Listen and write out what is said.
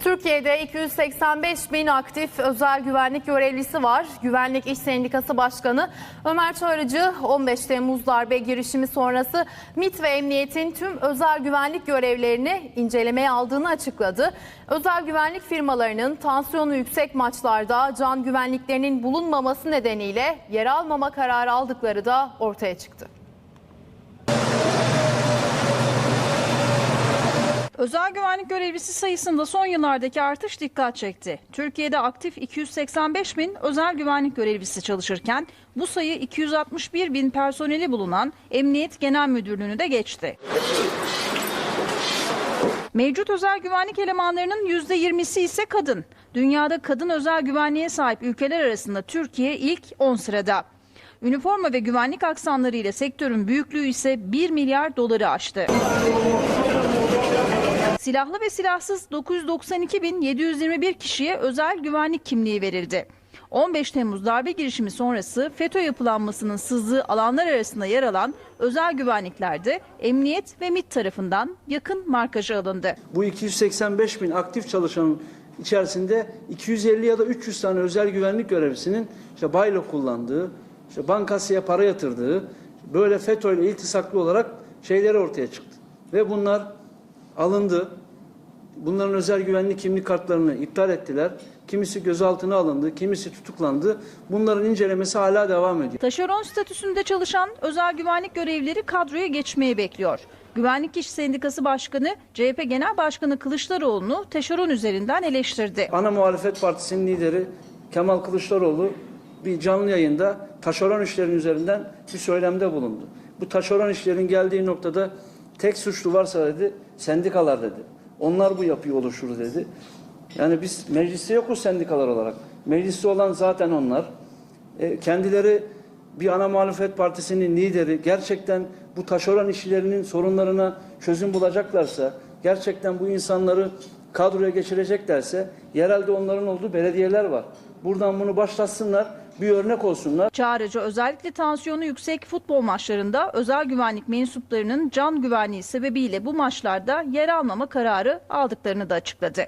Türkiye'de 285 bin aktif özel güvenlik görevlisi var. Güvenlik İş Sendikası Başkanı Ömer Çağrıcı 15 Temmuz darbe girişimi sonrası MİT ve Emniyet'in tüm özel güvenlik görevlerini incelemeye aldığını açıkladı. Özel güvenlik firmalarının tansiyonu yüksek maçlarda can güvenliklerinin bulunmaması nedeniyle yer almama kararı aldıkları da ortaya çıktı. Özel güvenlik görevlisi sayısında son yıllardaki artış dikkat çekti. Türkiye'de aktif 285 bin özel güvenlik görevlisi çalışırken bu sayı 261 bin personeli bulunan Emniyet Genel Müdürlüğü'nü de geçti. Mevcut özel güvenlik elemanlarının %20'si ise kadın. Dünyada kadın özel güvenliğe sahip ülkeler arasında Türkiye ilk 10 sırada. Üniforma ve güvenlik aksanları ile sektörün büyüklüğü ise 1 milyar doları aştı. Silahlı ve silahsız 992.721 kişiye özel güvenlik kimliği verildi. 15 Temmuz darbe girişimi sonrası FETÖ yapılanmasının sızdığı alanlar arasında yer alan özel güvenliklerde emniyet ve MİT tarafından yakın markajı alındı. Bu 285 bin aktif çalışanın içerisinde 250 ya da 300 tane özel güvenlik görevlisinin işte baylo kullandığı, işte bankasıya para yatırdığı, böyle FETÖ ile iltisaklı olarak şeyleri ortaya çıktı. Ve bunlar alındı. Bunların özel güvenlik kimlik kartlarını iptal ettiler. Kimisi gözaltına alındı, kimisi tutuklandı. Bunların incelemesi hala devam ediyor. Taşeron statüsünde çalışan özel güvenlik görevlileri kadroya geçmeyi bekliyor. Güvenlik İş Sendikası Başkanı CHP Genel Başkanı Kılıçdaroğlu'nu taşeron üzerinden eleştirdi. Ana muhalefet partisinin lideri Kemal Kılıçdaroğlu bir canlı yayında taşeron işlerin üzerinden bir söylemde bulundu. Bu taşeron işlerin geldiği noktada tek suçlu varsa dedi sendikalar dedi. Onlar bu yapıyı oluşturur dedi. Yani biz mecliste yokuz sendikalar olarak. Mecliste olan zaten onlar. E, kendileri bir ana muhalefet partisinin lideri gerçekten bu taşeron işçilerinin sorunlarına çözüm bulacaklarsa, gerçekten bu insanları kadroya geçireceklerse, yerelde onların olduğu belediyeler var. Buradan bunu başlatsınlar, bir örnek olsunlar. Çağrıcı özellikle tansiyonu yüksek futbol maçlarında özel güvenlik mensuplarının can güvenliği sebebiyle bu maçlarda yer almama kararı aldıklarını da açıkladı.